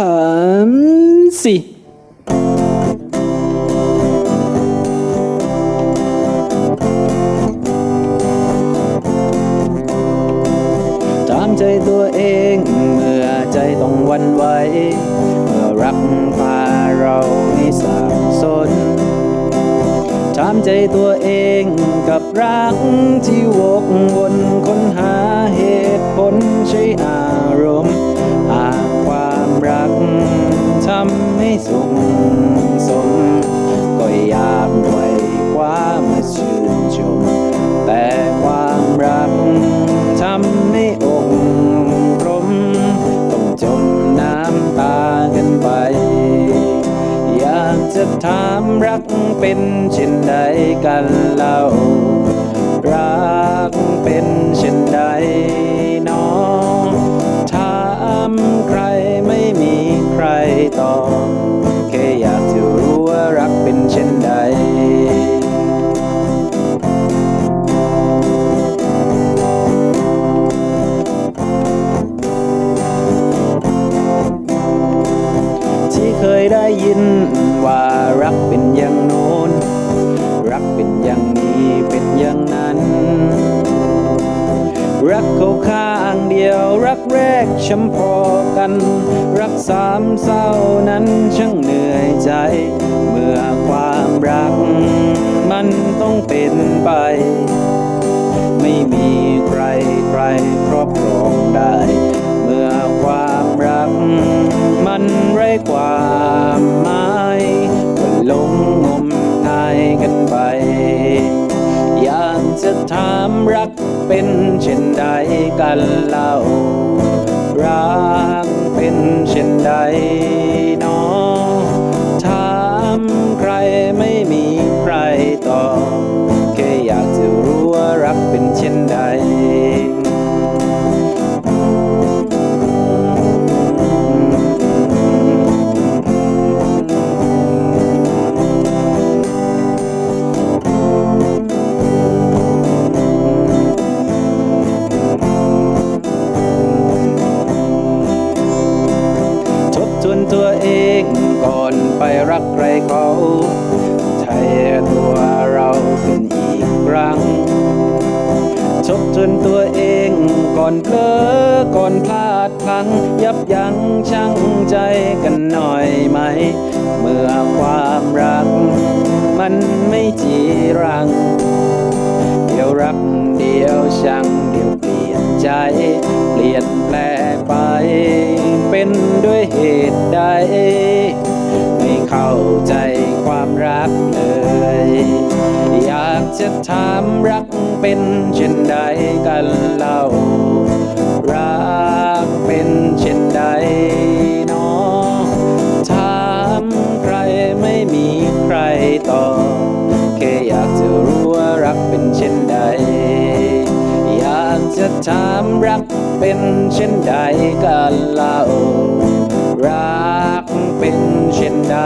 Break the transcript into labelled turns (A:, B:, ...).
A: ามสี่ตามใจตัวเอง เมื่อใจต้องวันไหว เมื่อรักพาเราให้สับสนตามใจตัวเองกับรักที่วกวนค้นหา ถามรักเป็นเช่นใดกันเล่ารักเป็นเช่นใด รักแรกช้ำพอกัน รักสามเศร้านั้นช่างเหนื่อยใจ เมื่อความรัก มันต้องเป็นไป ไม่มีใครใครครอบครองได้ จะถามรักเป็นเช่นใดกันเล่า รักเป็นเช่นใดน้อง ตัวเองก่อนไปรักใครเขาไทยตัวเราขึ้นอีกครั้งทบทวนตัวเองก่อนเพลอก่อนพลาดพลั้งยับยั้งชั่งใจกันหน่อยไหม เมื่อความรัก มันไม่จีรัง เดี๋ยวรักเดียวชังเดี๋ยวเปลี่ยนใจ เปลี่ยนแปลงไป เป็นด้วย ใด ไม่เข้าใจความรักเลย อยากจะถามรักเป็นเช่นใดกันเล่า รักเป็นเช่นใดหนอถามใครไม่มีใครตอบแค่อยากจะรู้ว่ารักเป็นเช่นใด อยากจะถามรักเป็นเช่นใดกันเล่า รักเป็นเช่นใด